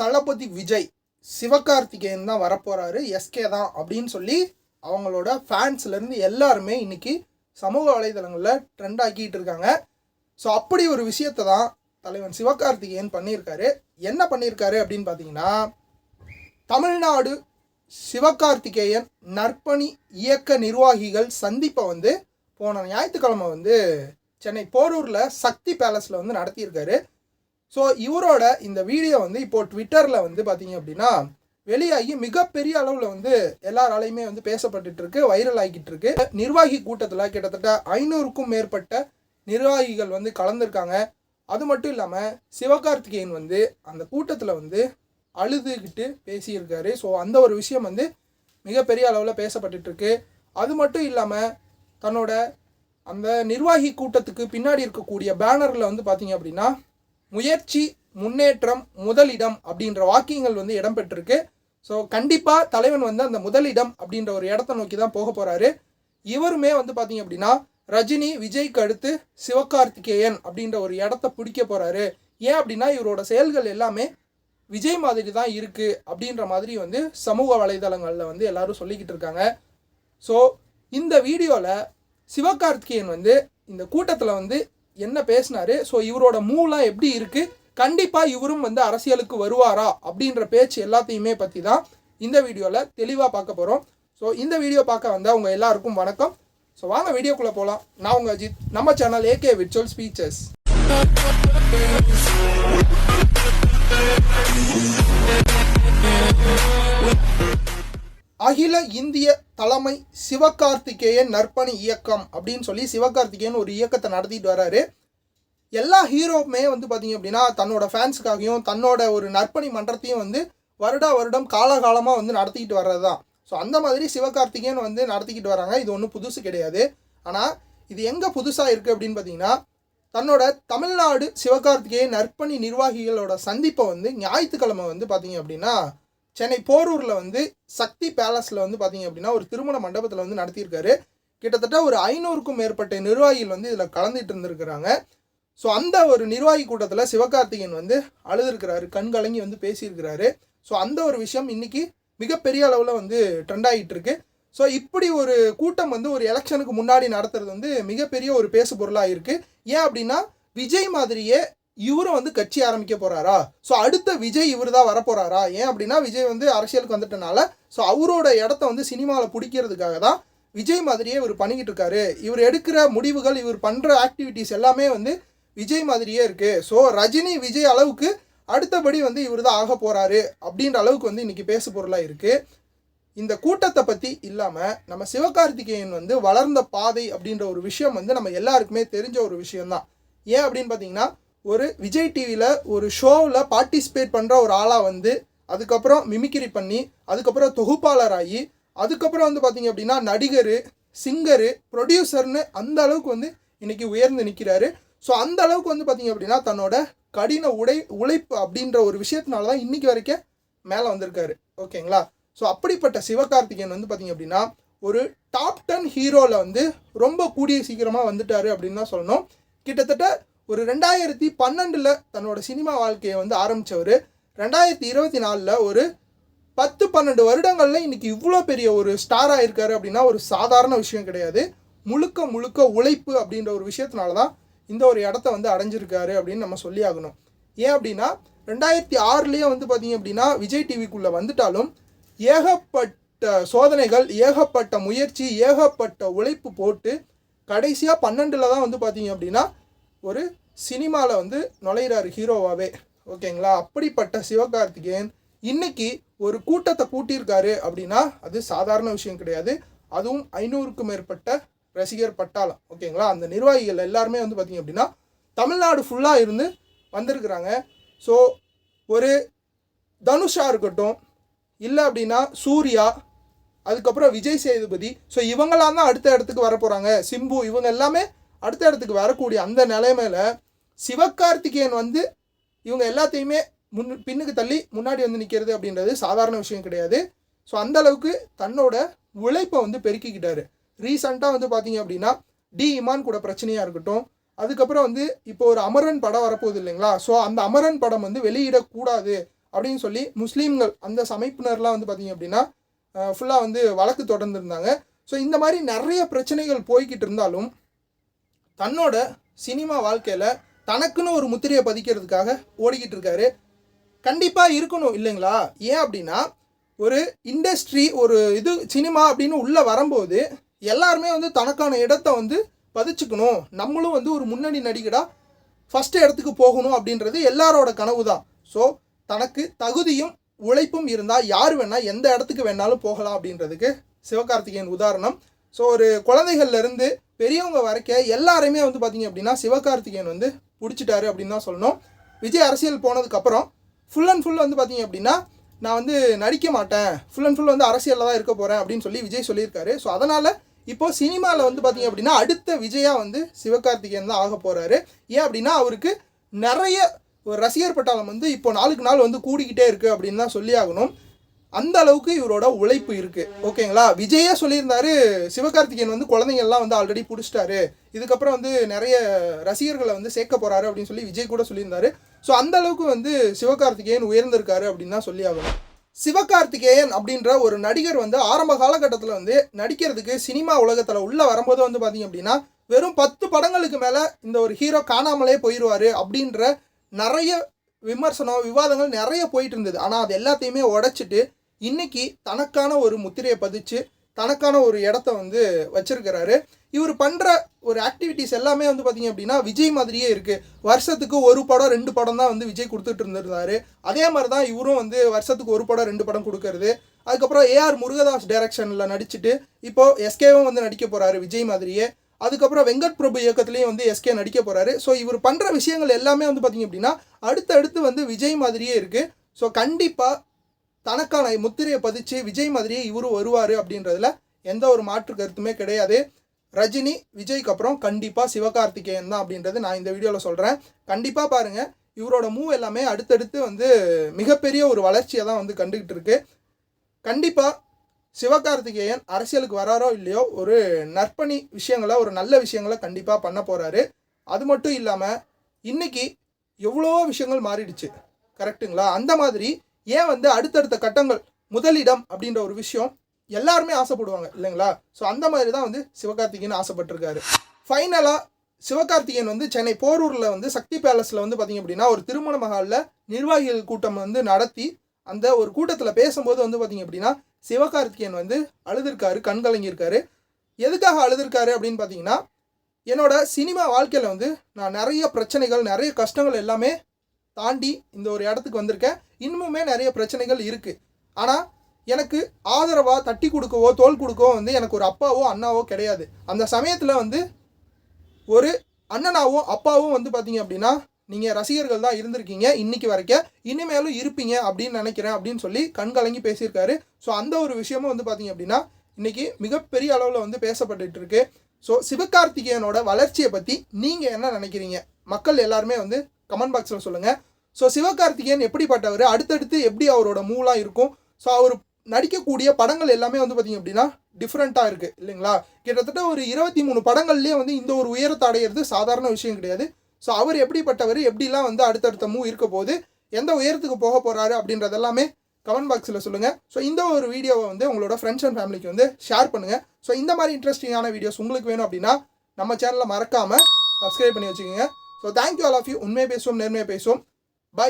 தளபதி விஜய் சிவகார்த்திகேயன் தான் வரப்போகிறாரு எஸ்கே தான் அப்படின்னு சொல்லி அவங்களோட ஃபேன்ஸ்லேருந்து எல்லாருமே இன்னைக்கு சமூக வலைதளங்களில் ட்ரெண்ட் ஆக்கிட்டு இருக்காங்க. ஸோ அப்படி ஒரு விஷயத்தை தான் தலைவன் சிவகார்த்திகேயன் பண்ணியிருக்காரு. என்ன பண்ணியிருக்காரு அப்படின்னு பார்த்தீங்கன்னா தமிழ்நாடு சிவகார்த்திகேயன் நற்பணி இயக்க நிர்வாகிகள் சந்திப்பை வந்து போன ஞாயிற்றுக்கிழமை வந்து சென்னை போரூரில் சக்தி பேலஸில் வந்து நடத்தியிருக்காரு. ஸோ இவரோட இந்த வீடியோ வந்து இப்போ ட்விட்டரில் வந்து பார்த்தீங்க அப்படின்னா வெளியாகி மிகப்பெரிய அளவில் வந்து எல்லாராலையுமே வந்து பேசப்பட்டுட்டு இருக்கு வைரல் ஆகிட்டு இருக்கு நிர்வாகி கூட்டத்தில் கிட்டத்தட்ட ஐநூறுக்கும் மேற்பட்ட நிர்வாகிகள் வந்து கலந்துருக்காங்க. அது மட்டும் இல்லாமல் சிவகார்த்திகேயன் வந்து அந்த கூட்டத்தில் வந்து அழுதுகிட்டு பேசியிருக்காரு. ஸோ அந்த ஒரு விஷயம் வந்து மிகப்பெரிய அளவில் பேசப்பட்டுட்டு இருக்கு அது மட்டும் இல்லாமல் தன்னோட அந்த நிர்வாகி கூட்டத்துக்கு பின்னாடி இருக்கக்கூடிய பேனரில் வந்து பார்த்தீங்க அப்படின்னா முயற்சி முன்னேற்றம் முதலிடம் அப்படின்ற வாக்கியங்கள் வந்து இடம்பெற்றிருக்கு ஸோ கண்டிப்பாக தலைவன் வந்து அந்த முதலிடம் அப்படின்ற ஒரு இடத்த நோக்கி தான் போக போகிறாரு இவருமே வந்து பார்த்தீங்க அப்படின்னா ரஜினி விஜய்க்கு அடுத்து சிவகார்த்திகேயன் அப்படின்ற ஒரு இடத்த பிடிக்க போகிறாரு ஏன் அப்படின்னா இவரோட செயல்கள் எல்லாமே விஜய் மாதிரி தான் இருக்குது அப்படின்ற மாதிரி வந்து சமூக வலைதளங்களில் வந்து எல்லாரும் சொல்லிக்கிட்டு இருக்காங்க. ஸோ இந்த வீடியோவில் சிவகார்த்திகேயன் வந்து இந்த கூட்டத்தில் வந்து என்ன பேசினாரு? ஸோ இவரோட மூலம் எப்படி இருக்குது கண்டிப்பாக இவரும் வந்து அரசியலுக்கு வருவாரா? அப்படின்ற பேச்சு எல்லாத்தையுமே பற்றி தான் இந்த வீடியோவில் தெளிவாக பார்க்க போகிறோம் ஸோ இந்த வீடியோ பார்க்க வந்தால் உங்கள் எல்லாருக்கும் வணக்கம். ஸோ வாங்க வீடியோக்குள்ளே போகலாம் நான் உங்கள் அஜித். நம்ம சேனல் ஏகே விர்ச்சுவல் ஸ்பீச்சஸ் அகில இந்திய தலைமை சிவகார்த்திகேயன் நற்பணி இயக்கம் அப்படின்னு சொல்லி சிவகார்த்திகேயன் ஒரு இயக்கத்தை நடத்திட்டு வராரு. எல்லா ஹீரோவுமே வந்து பார்த்தீங்க அப்படின்னா தன்னோட ஃபேன்ஸுக்காகவும் தன்னோட ஒரு நற்பணி மன்றத்தையும் வந்து வருடா வருடம் காலகாலமாக வந்து நடத்திக்கிட்டு வர்றது தான் ஸோ அந்த மாதிரி சிவகார்த்திகேயன் வந்து நடத்திக்கிட்டு வராங்க. இது ஒன்றும் புதுசு கிடையாது. ஆனால் இது எங்கே புதுசாக இருக்குது அப்படின்னு பார்த்தீங்கன்னா தன்னோட தமிழ்நாடு சிவகார்த்திகேயன் நற்பணி நிர்வாகிகளோட சந்திப்பை வந்து ஞாயிற்றுக்கிழமை வந்து பார்த்தீங்க அப்படின்னா சென்னை போரூரில் வந்து சக்தி பேலஸில் வந்து பார்த்தீங்க அப்படின்னா ஒரு திருமண மண்டபத்தில் வந்து நடத்தியிருக்காரு. கிட்டத்தட்ட ஒரு ஐநூறுக்கும் மேற்பட்ட நிர்வாகிகள் வந்து இதில் கலந்துட்டு இருந்திருக்கிறாங்க. ஸோ அந்த ஒரு நிர்வாகி கூட்டத்தில் சிவகார்த்திகேயன் வந்து அழுதுருக்கிறாரு கண் கலங்கி வந்து பேசியிருக்கிறாரு. ஸோ அந்த ஒரு விஷயம் இன்றைக்கி மிகப்பெரிய அளவில் வந்து ட்ரெண்ட் ஆகிட்டு இருக்கு ஸோ இப்படி ஒரு கூட்டம் வந்து ஒரு எலெக்ஷனுக்கு முன்னாடி நடத்துறது வந்து மிகப்பெரிய ஒரு பேசு பொருளாக இருக்குது ஏன் அப்படின்னா விஜய் மாதிரியே இவரும் வந்து கட்சி ஆரம்பிக்க போகிறாரா ஸோ அடுத்த விஜய் இவர் தான் வரப்போகிறாரா ஏன் அப்படின்னா விஜய் வந்து அரசியலுக்கு வந்துட்டனால ஸோ அவரோட இடத்த வந்து சினிமாவில் பிடிக்கிறதுக்காக தான் விஜய் மாதிரியே இவர் பண்ணிக்கிட்டு இருக்காரு. இவர் எடுக்கிற முடிவுகள் இவர் பண்ணுற ஆக்டிவிட்டீஸ் எல்லாமே வந்து விஜய் மாதிரியே இருக்குது ஸோ ரஜினி விஜய் அளவுக்கு அடுத்தபடி வந்து இவர் தான் ஆக போகிறாரு அப்படின்ற அளவுக்கு வந்து இன்றைக்கி பேசு பொருளாக இருக்குது இந்த கூட்டத்தை பற்றி இல்லாமல் நம்ம சிவகார்த்திகேயன் வந்து வளர்ந்த பாதை அப்படின்ற ஒரு விஷயம் வந்து நம்ம எல்லாருக்குமே தெரிஞ்ச ஒரு விஷயம்தான். ஏன் அப்படின்னு பார்த்தீங்கன்னா ஒரு விஜய் டிவியில் ஒரு ஷோவில் பார்ட்டிசிபேட் பண்ணுற ஒரு ஆளாக வந்து அதுக்கப்புறம் மிமிக்ரி பண்ணி அதுக்கப்புறம் தொகுப்பாளர் ஆகி அதுக்கப்புறம் வந்து பார்த்தீங்க அப்படின்னா நடிகர் சிங்கரு ப்ரொடியூசர்னு அந்த அளவுக்கு வந்து இன்றைக்கி உயர்ந்து நிற்கிறாரு ஸோ அந்த அளவுக்கு வந்து பார்த்திங்க அப்படின்னா தன்னோட கடின உடை உழைப்பு அப்படின்ற ஒரு விஷயத்தினால தான் இன்றைக்கி வரைக்கும் மேலே வந்திருக்காரு. ஓகேங்களா? ஸோ அப்படிப்பட்ட சிவகார்த்திகேயன் வந்து பார்த்தீங்க அப்படின்னா ஒரு டாப் டென் ஹீரோவில் வந்து ரொம்ப கூடிய சீக்கிரமாக வந்துட்டார் அப்படின்னு தான் சொல்லணும். கிட்டத்தட்ட ஒரு ரெண்டாயிரத்தி பன்னெண்டில் தன்னோட சினிமா வாழ்க்கையை வந்து ஆரம்பித்தவர் ரெண்டாயிரத்தி இருபத்தி நாலில் ஒரு பத்து பன்னெண்டு வருடங்களில் இன்றைக்கி இவ்வளோ பெரிய ஒரு ஸ்டாராக இருக்கார் அப்படின்னா ஒரு சாதாரண விஷயம் கிடையாது. முழுக்க முழுக்க உழைப்பு அப்படின்ற ஒரு விஷயத்தினால தான் இந்த ஒரு இடத்த வந்து அடைஞ்சிருக்காரு அப்படின்னு நம்ம சொல்லி ஆகணும். ஏன் அப்படின்னா ரெண்டாயிரத்தி ஆறுலேயே வந்து பார்த்தீங்க அப்படின்னா விஜய் டிவிக்குள்ளே வந்துட்டாலும் ஏகப்பட்ட சோதனைகள் ஏகப்பட்ட முயற்சி ஏகப்பட்ட உழைப்பு போட்டு கடைசியாக பன்னெண்டில் தான் வந்து பார்த்தீங்க அப்படின்னா ஒரு சினிமாவில் வந்து நுழையிறாரு ஹீரோவாகவே ஓகேங்களா? அப்படிப்பட்ட சிவகார்த்திகேயன் இன்னைக்கு ஒரு கூட்டத்தை கூட்டியிருக்காரு அப்படின்னா அது சாதாரண விஷயம் கிடையாது. அதுவும் ஐநூறுக்கும் மேற்பட்ட ரசிகர் பட்டாளம். ஓகேங்களா? அந்த நிர்வாகிகள் எல்லாருமே வந்து பார்த்திங்க அப்படின்னா தமிழ்நாடு ஃபுல்லாக இருந்து வந்திருக்கிறாங்க. ஸோ ஒரு தனுஷாக இருக்கட்டும் இல்லை அப்படின்னா சூர்யா அதுக்கப்புறம் விஜய் சேதுபதி. ஸோ இவங்களாம் தான் அடுத்த இடத்துக்கு வர போகிறாங்க சிம்பு இவங்க எல்லாமே அடுத்த இடத்துக்கு வரக்கூடிய அந்த நிலைமையில் சிவகார்த்திகேயன் வந்து இவங்க எல்லாத்தையுமே முன் பின்னுக்கு தள்ளி முன்னாடி வந்து நிற்கிறது அப்படின்றது சாதாரண விஷயம் கிடையாது. ஸோ அந்தளவுக்கு தன்னோட உழைப்பை வந்து பெருக்கிக்கிட்டாரு. ரீசண்டாக வந்து பார்த்தீங்க அப்படின்னா டி இமான் கூட பிரச்சனையாக இருக்கட்டும். அதுக்கப்புறம் வந்து இப்போ ஒரு அமரன் படம் வரப்போகுது இல்லைங்களா? ஸோ அந்த அமரன் படம் வந்து வெளியிடக்கூடாது அப்படின்னு சொல்லி முஸ்லீம்கள் அந்த சமைப்பினர்லாம் வந்து பார்த்தீங்க அப்படின்னா ஃபுல்லாக வந்து வழக்கு தொடர்ந்துருந்தாங்க. ஸோ இந்த மாதிரி நிறைய பிரச்சனைகள் போய்கிட்டு இருந்தாலும் தன்னோட சினிமா வாழ்க்கையில் தனக்குன்னு ஒரு முத்திரையை பதிக்கிறதுக்காக ஓடிக்கிட்டு இருக்காரு. கண்டிப்பாக இருக்கணும் இல்லைங்களா? ஏன் அப்படின்னா ஒரு இண்டஸ்ட்ரி ஒரு இது சினிமா அப்படின்னு உள்ளே வரும்போது எல்லாருமே வந்து தனக்கான இடத்த வந்து பதிச்சுக்கணும். நம்மளும் வந்து ஒரு முன்னணி நடிகராக ஃபஸ்ட்டு இடத்துக்கு போகணும் அப்படின்றது எல்லாரோட கனவு தான். ஸோ தனக்கு தகுதியும் உழைப்பும் இருந்தால் யார் வேணால் எந்த இடத்துக்கு வேணாலும் போகலாம் அப்படின்றதுக்கு சிவகார்த்திகேயன் உதாரணம். ஸோ ஒரு குழந்தைகள்லேருந்து பெரியவங்க வரைக்க எல்லாருமே வந்து பார்த்தீங்க அப்படின்னா சிவகார்த்திகேயன் வந்து பிடிச்சிட்டாரு அப்படின்னு தான் சொல்லணும். விஜய் அரசியல் போனதுக்கப்புறம் ஃபுல் அண்ட் ஃபுல் வந்து பார்த்தீங்க அப்படின்னா நான் வந்து நடிக்க மாட்டேன். ஃபுல் அண்ட் ஃபுல் வந்து அரசியலில் தான் இருக்க போகிறேன் அப்படின்னு சொல்லி விஜய் சொல்லியிருக்காரு. ஸோ அதனால் இப்போ சினிமாவில் வந்து பார்த்தீங்க அப்படின்னா அடுத்த விஜயா வந்து சிவகார்த்திகேயன் தான் ஆக போகிறாரு ஏன் அப்படின்னா அவருக்கு நிறைய ஒரு ரசிகர் பட்டாளம் வந்து இப்போ நாளுக்கு நாள் வந்து கூடிக்கிட்டே இருக்குது அப்படின்னு தான் சொல்லி ஆகணும். அந்த அளவுக்கு இவரோட உழைப்பு இருக்கு. ஓகேங்களா? விஜயே சொல்லியிருந்தாரு சிவகார்த்திகேயன் வந்து குழந்தைங்கள்லாம் வந்து ஆல்ரெடி பிடிச்சிட்டாரு. இதுக்கப்புறம் வந்து நிறைய ரசிகர்களை வந்து சேர்க்க போறாரு அப்படின்னு சொல்லி விஜய் கூட சொல்லியிருந்தாரு. ஸோ அந்த அளவுக்கு வந்து சிவகார்த்திகேயன் உயர்ந்திருக்காரு அப்படின்னு தான் சொல்லி ஆகணும். சிவகார்த்திகேயன் அப்படின்ற ஒரு நடிகர் வந்து ஆரம்ப காலகட்டத்தில் வந்து நடிக்கிறதுக்கு சினிமா உலகத்தில் உள்ள வரும்போது வந்து பார்த்தீங்க அப்படின்னா வெறும் பத்து படங்களுக்கு மேலே இந்த ஒரு ஹீரோ காணாமலே போயிடுவார் அப்படின்ற நிறைய விமர்சனம் விவாதங்கள் நிறைய போயிட்டு இருந்தது. ஆனால் அது எல்லாத்தையுமே உடைச்சிட்டு இன்னைக்கு தனக்கான ஒரு முத்திரையை பதிச்சு தனக்கான ஒரு இடத்த வந்து வச்சிருக்கிறாரு. இவர் பண்ணுற ஒரு ஆக்டிவிட்டீஸ் எல்லாமே வந்து பார்த்தீங்க அப்படின்னா விஜய் மாதிரியே இருக்குது வருஷத்துக்கு ஒரு படம் ரெண்டு படம் தான் வந்து விஜய் கொடுத்துட்டு இருந்திருந்தாரு. அதே மாதிரி தான் இவரும் வந்து வருஷத்துக்கு ஒரு படம் ரெண்டு படம் கொடுக்கறது. அதுக்கப்புறம் ஏஆர் முருகதாஸ் டைரக்ஷனில் நடிச்சுட்டு இப்போது எஸ்கேவும் வந்து நடிக்க போகிறாரு விஜய் மாதிரியே. அதுக்கப்புறம் வெங்கட் பிரபு இயக்கத்துலேயும் வந்து எஸ்கே நடிக்க போகிறாரு ஸோ இவர் பண்ணுற விஷயங்கள் எல்லாமே வந்து பார்த்தீங்க அப்படின்னா அடுத்தடுத்து வந்து விஜய் மாதிரியே இருக்குது ஸோ கண்டிப்பாக தனக்கான முத்திரையை பதிச்சு விஜய் மாதிரியே இவரும் வருவார் அப்படின்றதுல எந்த ஒரு மாற்று கருத்துமே கிடையாது. ரஜினி விஜய்க்கு அப்புறம் கண்டிப்பாக சிவகார்த்திகேயன் தான் அப்படின்றது நான் இந்த வீடியோவில் சொல்கிறேன் கண்டிப்பாக பாருங்கள் இவரோட மூவ் எல்லாமே அடுத்தடுத்து வந்து மிகப்பெரிய ஒரு வளர்ச்சியை தான் வந்து கண்டுக்கிட்டு இருக்கு. கண்டிப்பாக சிவகார்த்திகேயன் அரசியலுக்கு வராரோ இல்லையோ ஒரு நற்பணி விஷயங்களை ஒரு நல்ல விஷயங்களை கண்டிப்பாக பண்ண போகிறாரு அது மட்டும் இல்லாமல் இன்னைக்கு எவ்வளோ விஷயங்கள் மாறிடுச்சு. கரெக்ட்டுங்களா அந்த மாதிரி ஏன் வந்து அடுத்தடுத்த கட்டங்கள் முதலிடம் அப்படின்ற ஒரு விஷயம் எல்லாருமே ஆசைப்படுவாங்க இல்லைங்களா? ஸோ அந்த மாதிரி தான் வந்து சிவகார்த்திகேயன் ஆசைப்பட்டிருக்காரு. ஃபைனலாக சிவகார்த்திகேயன் வந்து சென்னை போரூரில் வந்து சக்தி பேலஸில் வந்து பார்த்தீங்க அப்படின்னா ஒரு திருமண மகாலில் நிர்வாகிகள் கூட்டம் வந்து நடத்தி அந்த ஒரு கூட்டத்தில் பேசும்போது வந்து பார்த்திங்க அப்படின்னா சிவகார்த்திகேயன் வந்து அழுதுருக்காரு கண் கலங்கியிருக்காரு. எதுக்காக அழுதுருக்காரு அப்படின்னு பார்த்தீங்கன்னா என்னோட சினிமா வாழ்க்கையில் வந்து நான் நிறைய பிரச்சனைகள் நிறைய கஷ்டங்கள் எல்லாமே தாண்டி இந்த ஒரு இடத்துக்கு வந்திருக்கேன். இன்னுமுமே நிறைய பிரச்சனைகள் இருக்குது ஆனால் எனக்கு ஆதரவாக தட்டி கொடுக்கவோ தோல் கொடுக்கவோ வந்து எனக்கு ஒரு அப்பாவோ அண்ணாவோ கிடையாது. அந்த சமயத்தில் வந்து ஒரு அண்ணனாவும் அப்பாவும் வந்து பார்த்தீங்க அப்படின்னா நீங்கள் ரசிகர்கள் தான் இருந்திருக்கீங்க இன்னைக்கு வரைக்கும். இனிமேலும் இருப்பீங்க அப்படின்னு நினைக்கிறேன் அப்படின்னு சொல்லி கண் கலங்கி பேசியிருக்காரு. ஸோ அந்த ஒரு விஷயமும் வந்து பார்த்தீங்க அப்படின்னா இன்றைக்கி மிகப்பெரிய அளவில் வந்து பேசப்பட்டு இருக்கு. ஸோ சிவகார்த்திகேயனோட வளர்ச்சியை பற்றி நீங்கள் என்ன நினைக்கிறீங்க? மக்கள் எல்லாருமே வந்து கமெண்ட் பாக்ஸில் சொல்லுங்கள் ஸோ சிவகார்த்திகேயன் எப்படிப்பட்டவர்? அடுத்தடுத்து எப்படி அவரோட மூலாக இருக்கும்? ஸோ அவர் நடிக்கக்கூடிய படங்கள் எல்லாமே வந்து பார்த்திங்க அப்படின்னா டிஃப்ரெண்ட்டாக இருக்குது இல்லைங்களா? கிட்டத்தட்ட ஒரு இருபத்தி மூணு படங்கள்லேயே வந்து இந்த ஒரு உயரத்தை அடையிறது சாதாரண விஷயம் கிடையாது. ஸோ அவர் எப்படிப்பட்டவர்? எப்படிலாம் வந்து அடுத்தடுத்த மூவ் இருக்க போது எந்த உயரத்துக்கு போக போகிறாரு அப்படின்றது எல்லாமே கமெண்ட் பாக்ஸில் சொல்லுங்கள் ஸோ இந்த ஒரு வீடியோவை வந்து உங்களோட ஃப்ரெண்ட்ஸ் அண்ட் ஃபேமிலிக்கு வந்து ஷேர் பண்ணுங்கள் ஸோ இந்த மாதிரி இன்ட்ரெஸ்டிங்கான வீடியோஸ் உங்களுக்கு வேணும் அப்படின்னா நம்ம சேனலை மறக்காமல் சப்ஸ்கிரைப் பண்ணி வச்சுக்கோங்க. so thank you all of you உண்மையை பேசுவோம் நேர்மையை பேசுவோம் பை